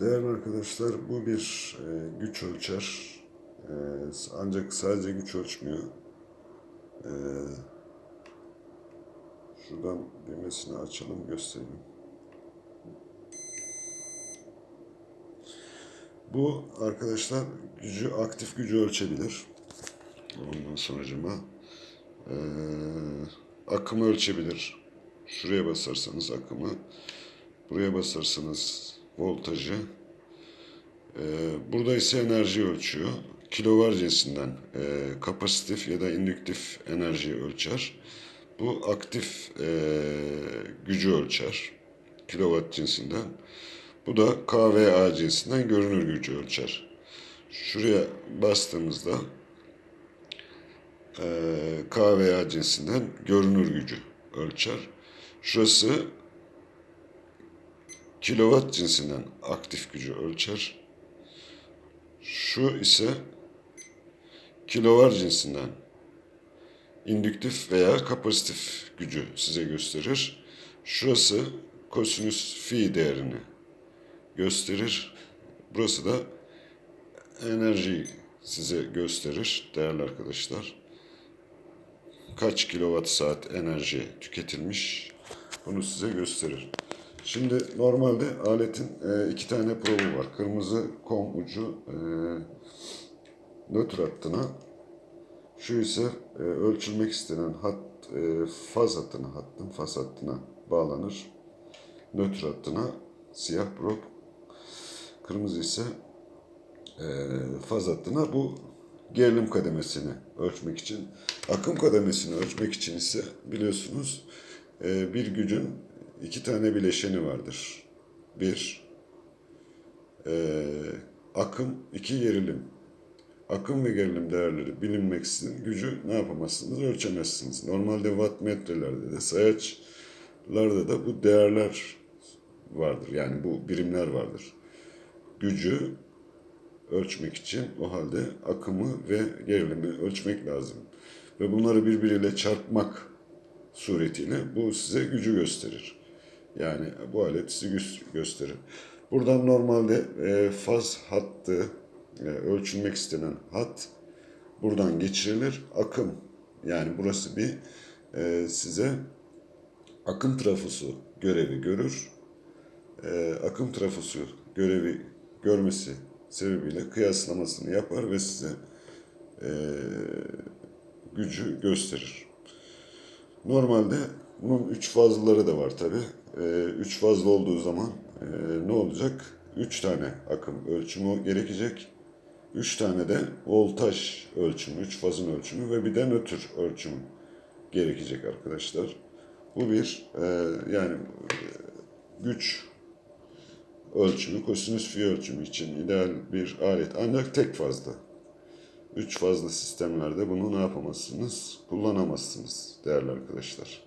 Değerli arkadaşlar bu bir e, güç ölçer. E, ancak sadece güç ölçmüyor. E, şuradan düğmesini açalım göstereyim. Bu arkadaşlar gücü aktif gücü ölçebilir. Ondan sonucuma e, akımı ölçebilir. Şuraya basarsanız akımı, buraya basarsanız voltajı, ee, burada ise enerji ölçüyor. Kilovar cinsinden e, kapasitif ya da indüktif enerjiyi ölçer. Bu aktif e, gücü ölçer. Kilowatt cinsinden. Bu da kVA cinsinden görünür gücü ölçer. Şuraya bastığımızda e, kVA cinsinden görünür gücü ölçer. Şurası kilowatt cinsinden aktif gücü ölçer. Şu ise kilovar cinsinden indüktif veya kapasitif gücü size gösterir. Şurası kosinüs fi değerini gösterir. Burası da enerjiyi size gösterir değerli arkadaşlar. Kaç kilowatt saat enerji tüketilmiş bunu size gösterir. Şimdi normalde aletin e, iki tane probu var. Kırmızı kom ucu e, nötr hattına, şu ise e, ölçülmek istenen hat e, faz hattına, hattın faz hattına bağlanır. Nötr hattına siyah prob, kırmızı ise e, faz hattına bu gerilim kademesini ölçmek için. Akım kademesini ölçmek için ise biliyorsunuz e, bir gücün iki tane bileşeni vardır. Bir, e, akım, iki gerilim. Akım ve gerilim değerleri bilinmeksizin gücü ne yapamazsınız? Ölçemezsiniz. Normalde wattmetrelerde de sayaçlarda da bu değerler vardır. Yani bu birimler vardır. Gücü ölçmek için o halde akımı ve gerilimi ölçmek lazım. Ve bunları birbiriyle çarpmak suretiyle bu size gücü gösterir. Yani bu alet sizi gösterir. Buradan normalde e, faz hattı e, ölçülmek istenen hat buradan geçirilir. Akım yani burası bir e, size akım trafosu görevi görür. E, akım trafosu görevi görmesi sebebiyle kıyaslamasını yapar ve size e, gücü gösterir. Normalde bunun üç fazlaları da var tabi. Ee, üç fazla olduğu zaman e, ne olacak? Üç tane akım ölçümü gerekecek. Üç tane de voltaj ölçümü, üç fazın ölçümü ve bir de nötr ölçümü gerekecek arkadaşlar. Bu bir e, yani e, güç ölçümü, kosinüs fi ölçümü için ideal bir alet. Ancak tek fazla. Üç fazla sistemlerde bunu ne yapamazsınız? Kullanamazsınız değerli arkadaşlar.